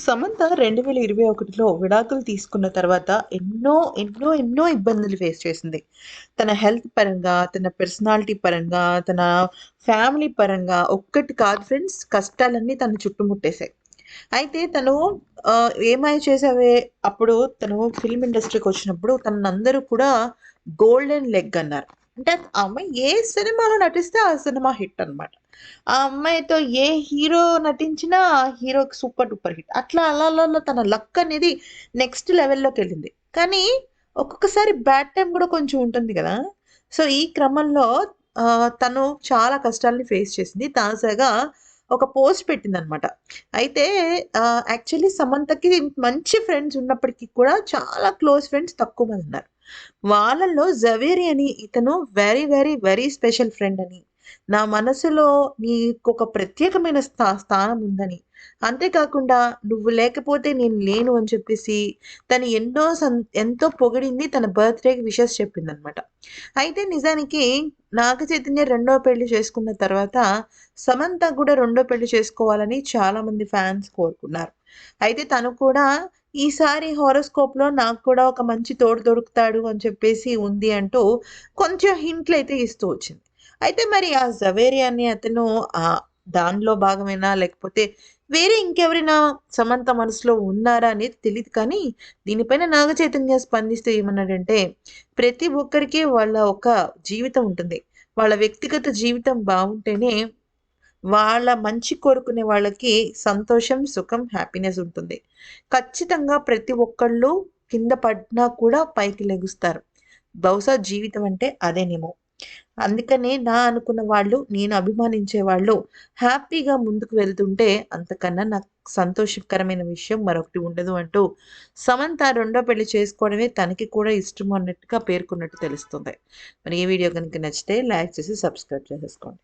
సమంత రెండు వేల ఇరవై ఒకటిలో విడాకులు తీసుకున్న తర్వాత ఎన్నో ఎన్నో ఎన్నో ఇబ్బందులు ఫేస్ చేసింది. తన హెల్త్ పరంగా తన పర్సనాలిటీ పరంగా తన ఫ్యామిలీ పరంగా ఒక్కటి కాదు ఫ్రెండ్స్ కష్టాలన్నీ తను చుట్టుముట్టేశాయి. అయితే తను ఏమై చేసావే అప్పుడు తను ఫిల్మ్ ఇండస్ట్రీకి వచ్చినప్పుడు తనందరూ కూడా గోల్డెన్ లెగ్ అన్నారు. అంటే ఆ అమ్మాయి ఏ సినిమాలో నటిస్తే ఆ సినిమా హిట్ అన్నమాట. ఆ అమ్మాయితో ఏ హీరో నటించినా ఆ హీరోకి సూపర్ డూపర్ హిట్. అట్లా అలా అలా తన లక్ అనేది నెక్స్ట్ లెవెల్లోకి వెళ్ళింది. కానీ ఒక్కొక్కసారి బ్యాడ్ టైం కూడా కొంచెం ఉంటుంది కదా. సో ఈ క్రమంలో తను చాలా కష్టాలని ఫేస్ చేసింది. తాజాగా ఒక పోస్ట్ పెట్టిందనమాట. అయితే యాక్చువల్లీ సమంతకి మంచి ఫ్రెండ్స్ ఉన్నప్పటికీ కూడా చాలా క్లోజ్ ఫ్రెండ్స్ తక్కువ మంది ఉన్నారు. వాళ్ళల్లో జవేరి అని ఇతను very very very special friend అని నా మనసులో నీకు ఒక ప్రత్యేకమైన స్థా స్థానం ఉందని. అంతేకాకుండా నువ్వు లేకపోతే నేను లేను అని చెప్పేసి తను ఎన్నో సం ఎంతో పొగిడింది తన బర్త్డేకి విషెస్ చెప్పిందనమాట. అయితే నిజానికి నాగ చైతన్య రెండో పెళ్ళి చేసుకున్న తర్వాత సమంత కూడా రెండో పెళ్ళి చేసుకోవాలని చాలామంది ఫ్యాన్స్ కోరుకున్నారు. అయితే తను కూడా ఈసారి హారోస్కోప్లో నాకు కూడా ఒక మంచి తోడు దొరుకుతాడు అని చెప్పేసి ఉంది అంటూ కొంచెం హింట్లు అయితే ఇస్తూ వచ్చింది. అయితే మరి ఆ జవేరి అనే అతను ఆ దానిలో భాగమేనా? లేకపోతే వేరే ఇంకెవరైనా సమంత మనసులో ఉన్నారా అనేది తెలియదు కానీ దీనిపైన నాగ చైతన్య స్పందిస్తూ ఏమన్నాడంటే ప్రతి ఒక్కరికి వాళ్ళ ఒక జీవితం ఉంటుంది. వాళ్ళ వ్యక్తిగత జీవితం బాగుంటేనే వాళ్ళ మంచి కోరుకునే వాళ్ళకి సంతోషం సుఖం హ్యాపీనెస్ ఉంటుంది. ఖచ్చితంగా ప్రతి ఒక్కళ్ళు కింద పడినా కూడా పైకి లెగుస్తారు. బహుశా జీవితం అంటే అదేనేమో. అందుకనే నా అనుకున్న వాళ్ళు నేను అభిమానించే వాళ్ళు హ్యాపీగా ముందుకు వెళ్తుంటే అంతకన్నా నాకు సంతోషకరమైన విషయం మరొకటి ఉండదు అంటూ సమంత రెండో పెళ్ళి చేసుకోవడమే తనకి కూడా ఇష్టం అన్నట్టుగా పేర్కొన్నట్టు తెలుస్తుంది. మరి ఈ వీడియో కనుక నచ్చితే లైక్ చేసి సబ్స్క్రైబ్ చేసేసుకోండి.